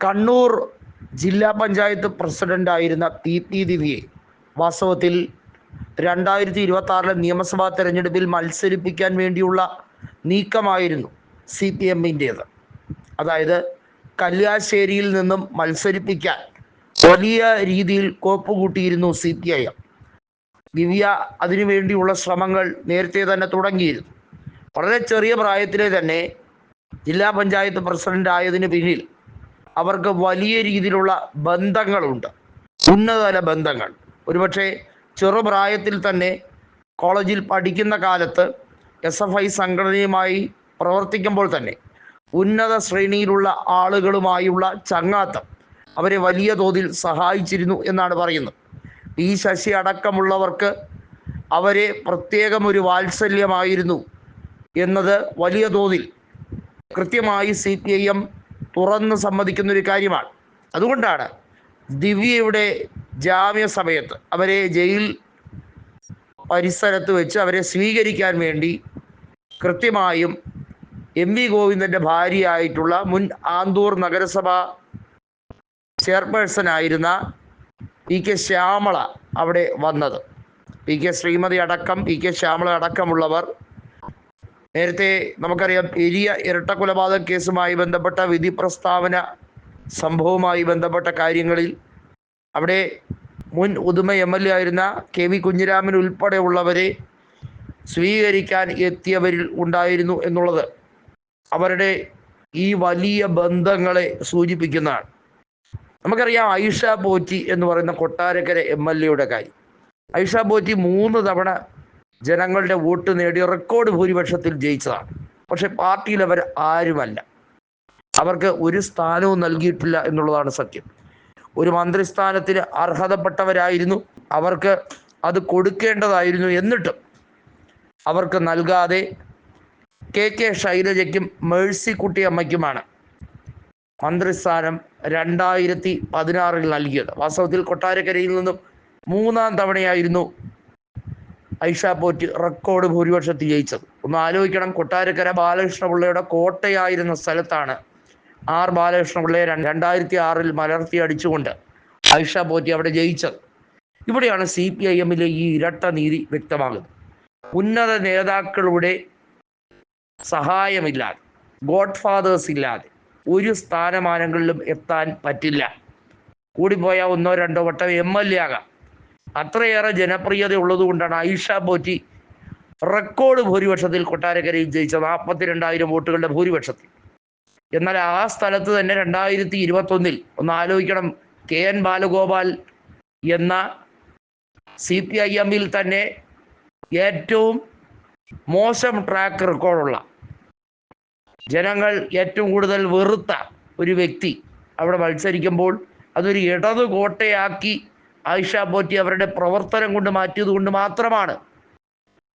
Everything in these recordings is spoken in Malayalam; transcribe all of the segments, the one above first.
കണ്ണൂർ ജില്ലാ പഞ്ചായത്ത് പ്രസിഡന്റായിരുന്ന ടി ടി ദിവ്യയെ വാസ്തവത്തിൽ രണ്ടായിരത്തി ഇരുപത്തി ആറിലെ നിയമസഭാ തെരഞ്ഞെടുപ്പിൽ മത്സരിപ്പിക്കാൻ വേണ്ടിയുള്ള നീക്കമായിരുന്നു സി പി എമ്മിന്റേത്. അതായത് കല്യാശ്ശേരിയിൽ നിന്നും മത്സരിപ്പിക്കാൻ വലിയ രീതിയിൽ കോപ്പ് കൂട്ടിയിരുന്നു C P I M. Divya അതിനുവേണ്ടിയുള്ള ശ്രമങ്ങൾ നേരത്തെ തന്നെ തുടങ്ങിയിരുന്നു. വളരെ ചെറിയ പ്രായത്തിലെ തന്നെ ജില്ലാ പഞ്ചായത്ത് പ്രസിഡന്റ് ആയതിന് പിന്നിൽ അവർക്ക് വലിയ രീതിയിലുള്ള ബന്ധങ്ങളുണ്ട്. ഉന്നതതല ബന്ധങ്ങൾ. ഒരുപക്ഷെ ചെറുപ്രായത്തിൽ തന്നെ കോളേജിൽ പഠിക്കുന്ന കാലത്ത് എസ് എഫ് ഐ സംഘടനയുമായി പ്രവർത്തിക്കുമ്പോൾ തന്നെ ഉന്നത ശ്രേണിയിലുള്ള ആളുകളുമായുള്ള ചങ്ങാത്തം അവരെ വലിയ തോതിൽ സഹായിച്ചിരുന്നു എന്നാണ് പറയുന്നത്. പി ശശി അടക്കമുള്ളവർക്ക് അവരെ പ്രത്യേകം ഒരു വാത്സല്യമായിരുന്നു എന്നത് വലിയ തോതിൽ കൃത്യമായി സി പി ഐ എം തുറന്ന് സമ്മതിക്കുന്ന ഒരു കാര്യമാണ്. അതുകൊണ്ടാണ് ദിവ്യയുടെ ജാമ്യ സമയത്ത് അവരെ ജയിൽ പരിസരത്ത് വെച്ച് അവരെ സ്വീകരിക്കാൻ വേണ്ടി കൃത്യമായും എം വി ഗോവിന്ദന്റെ ഭാര്യയായിട്ടുള്ള മുൻ ആന്തൂർ നഗരസഭ ചെയർപേഴ്സൺ ആയിരുന്ന പി കെ ശ്യാമള അവിടെ വന്നത്. പി കെ ശ്രീമതി അടക്കം പി കെ ശ്യാമള അടക്കമുള്ളവർ നേരത്തെ നമുക്കറിയാം എലിയ ഇരട്ട കൊലപാതക കേസുമായി ബന്ധപ്പെട്ട വിധി പ്രസ്താവന സംഭവവുമായി ബന്ധപ്പെട്ട കാര്യങ്ങളിൽ അവിടെ മുൻ ഉദുമ എം എൽ എ ആയിരുന്ന കെ വി കുഞ്ഞിരാമൻ ഉൾപ്പെടെയുള്ളവരെ സ്വീകരിക്കാൻ എത്തിയവരിൽ ഉണ്ടായിരുന്നു എന്നുള്ളത് അവരുടെ ഈ വലിയ ബന്ധങ്ങളെ സൂചിപ്പിക്കുന്നതാണ്. നമുക്കറിയാം ഐഷ പോറ്റി എന്ന് പറയുന്ന കൊട്ടാരക്കര എം എൽ എയുടെ കാര്യം. ഐഷ പോറ്റി മൂന്ന് തവണ ജനങ്ങളുടെ വോട്ട് നേടിയ റെക്കോർഡ് ഭൂരിപക്ഷത്തിൽ ജയിച്ചതാണ്. പക്ഷെ പാർട്ടിയിൽ അവർ ആരുമല്ല. അവർക്ക് ഒരു സ്ഥാനവും നൽകിയിട്ടില്ല എന്നുള്ളതാണ് സത്യം. ഒരു മന്ത്രിസ്ഥാനത്തിന് അർഹതപ്പെട്ടവരായിരുന്നു. അവർക്ക് അത് കൊടുക്കേണ്ടതായിരുന്നു എന്നിട്ടും അവർക്ക് നൽകാതെ കെ കെ ശൈലജയ്ക്കും മേഴ്സിക്കുട്ടി അമ്മയ്ക്കുമാണ് മന്ത്രിസ്ഥാനം രണ്ടായിരത്തി പതിനാറിൽ നൽകിയത്. വാസ്തവത്തിൽ കൊട്ടാരക്കരയിൽ നിന്നും മൂന്നാം തവണയായിരുന്നു ഐഷ പോറ്റ് റെക്കോർഡ് ഭൂരിപക്ഷത്തിൽ ജയിച്ചത്. ഒന്ന് ആലോചിക്കണം കൊട്ടാരക്കര ബാലകൃഷ്ണപിള്ളയുടെ കോട്ടയായിരുന്ന സ്ഥലത്താണ് ആർ ബാലകൃഷ്ണപിള്ളയെ രണ്ടായിരത്തി ആറിൽ മലർത്തി അടിച്ചുകൊണ്ട് ഐഷ പോറ്റി അവിടെ ജയിച്ചത്. ഇവിടെയാണ് സി പി ഐ എമ്മിലെ ഈ ഇരട്ട നീതി വ്യക്തമാകുന്നത്. ഉന്നത നേതാക്കളുടെ സഹായമില്ലാതെ ഗോഡ് ഫാദേഴ്സ് ഇല്ലാതെ ഒരു സ്ഥാനമാനങ്ങളിലും എത്താൻ പറ്റില്ല. കൂടിപ്പോയാൽ ഒന്നോ രണ്ടോ വട്ടം എം എൽ എ ആകാം. അത്രയേറെ ജനപ്രിയത ഉള്ളതുകൊണ്ടാണ് ഐഷ പോറ്റി റെക്കോർഡ് ഭൂരിപക്ഷത്തിൽ കൊട്ടാരക്കരയിൽ ജയിച്ച നാൽപ്പത്തിരണ്ടായിരം വോട്ടുകളുടെ ഭൂരിപക്ഷത്തിൽ. എന്നാൽ ആ സ്ഥലത്ത് തന്നെ രണ്ടായിരത്തി ഇരുപത്തൊന്നിൽ ഒന്ന് ആലോചിക്കണം. കെ എൻ ബാലഗോപാൽ എന്ന സി പി ഐ എമ്മിൽ തന്നെ ഏറ്റവും മോശം ട്രാക്ക് റെക്കോർഡുള്ള ജനങ്ങൾ ഏറ്റവും കൂടുതൽ വെറുത്ത ഒരു വ്യക്തി അവിടെ മത്സരിക്കുമ്പോൾ അതൊരു ഇടതു കോട്ടയാക്കി ആയിഷ പോറ്റി അവരുടെ പ്രവർത്തനം കൊണ്ട് മാറ്റിയത് കൊണ്ട് മാത്രമാണ്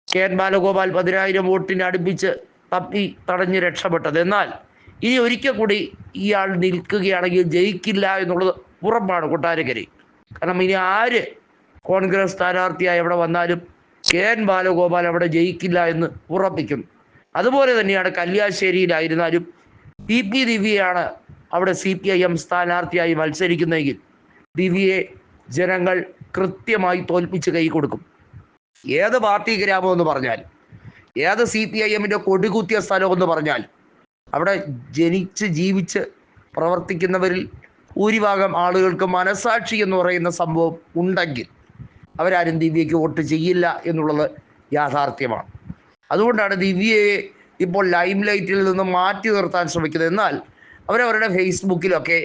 കെ എൻ ബാലഗോപാൽ പതിനായിരം വോട്ടിന് അടുപ്പിച്ച് തപ്പി തടഞ്ഞ് രക്ഷപ്പെട്ടത്. എന്നാൽ ഇനി ഒരിക്കൽ കൂടി ഇയാൾ നിൽക്കുകയാണെങ്കിൽ ജയിക്കില്ല എന്നുള്ളത് ഉറപ്പാണ് കൊട്ടാരക്കരയിൽ. കാരണം ഇനി ആര് കോൺഗ്രസ് സ്ഥാനാർത്ഥിയായി അവിടെ വന്നാലും കെ എൻ ബാലഗോപാൽ അവിടെ ജയിക്കില്ല എന്ന് ഉറപ്പിക്കും. അതുപോലെ തന്നെയാണ് കല്യാശ്ശേരിയിലായിരുന്നാലും പി പി ദിവ്യയാണ് അവിടെ സി പി ഐ എം സ്ഥാനാർത്ഥിയായി മത്സരിക്കുന്നതെങ്കിൽ ദിവ്യയെ ജനങ്ങൾ കൃത്യമായി തോൽപ്പിച്ച് കൈ കൊടുക്കും. ഏത് പാർട്ടി ഗ്രാമം എന്ന് പറഞ്ഞാൽ ഏത് സി പി ഐ എമ്മിന്റെ കൊടികുത്തിയ സ്ഥലം എന്ന് പറഞ്ഞാൽ അവിടെ ജനിച്ച് ജീവിച്ച് പ്രവർത്തിക്കുന്നവരിൽ ഭൂരിഭാഗം ആളുകൾക്ക് മനസാക്ഷി എന്ന് പറയുന്ന സംഭവം ഉണ്ടെങ്കിൽ അവരാരും ദിവ്യയ്ക്ക് വോട്ട് ചെയ്യില്ല എന്നുള്ളത് യാഥാർത്ഥ്യമാണ്. അതുകൊണ്ടാണ് ദിവ്യയെ ഇപ്പോൾ ലൈം ലൈറ്റിൽ നിന്ന് മാറ്റി നിർത്താൻ ശ്രമിക്കുന്നത്. എന്നാൽ അവരവരുടെ ഫേസ്ബുക്കിലൊക്കെ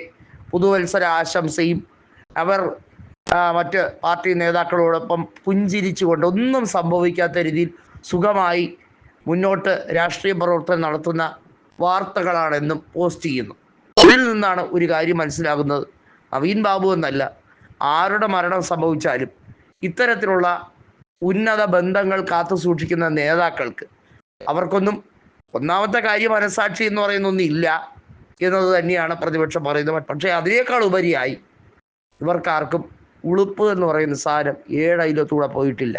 പുതുവത്സര ആശംസയും അവർ മറ്റ് പാർട്ടി നേതാക്കളോടൊപ്പം പുഞ്ചിരിച്ചുകൊണ്ട് ഒന്നും സംഭവിക്കാത്ത രീതിയിൽ സുഖമായി മുന്നോട്ട് രാഷ്ട്രീയ പ്രവർത്തനം നടത്തുന്ന വാർത്തകളാണെന്നും പോസ്റ്റ് ചെയ്യുന്നു. അതിൽ നിന്നാണ് ഒരു കാര്യം മനസ്സിലാകുന്നത്. നവീൻ ബാബു എന്നല്ല ആരുടെ മരണം സംഭവിച്ചാലും ഇത്തരത്തിലുള്ള ഉന്നത ബന്ധങ്ങൾ കാത്തു സൂക്ഷിക്കുന്ന നേതാക്കൾക്ക് അവർക്കൊന്നും ഒന്നാമത്തെ കാര്യം മനസാക്ഷി എന്ന് പറയുന്ന ഇല്ല എന്നത് തന്നെയാണ് പ്രതിപക്ഷം പറയുന്നത്. പക്ഷേ അതിനേക്കാൾ ഉപരിയായി ഇവർക്കാർക്കും ഉളുപ്പ് എന്ന് പറയുന്ന സാധനം ഏഴ് അയിലത്തൂടെ പോയിട്ടില്ല.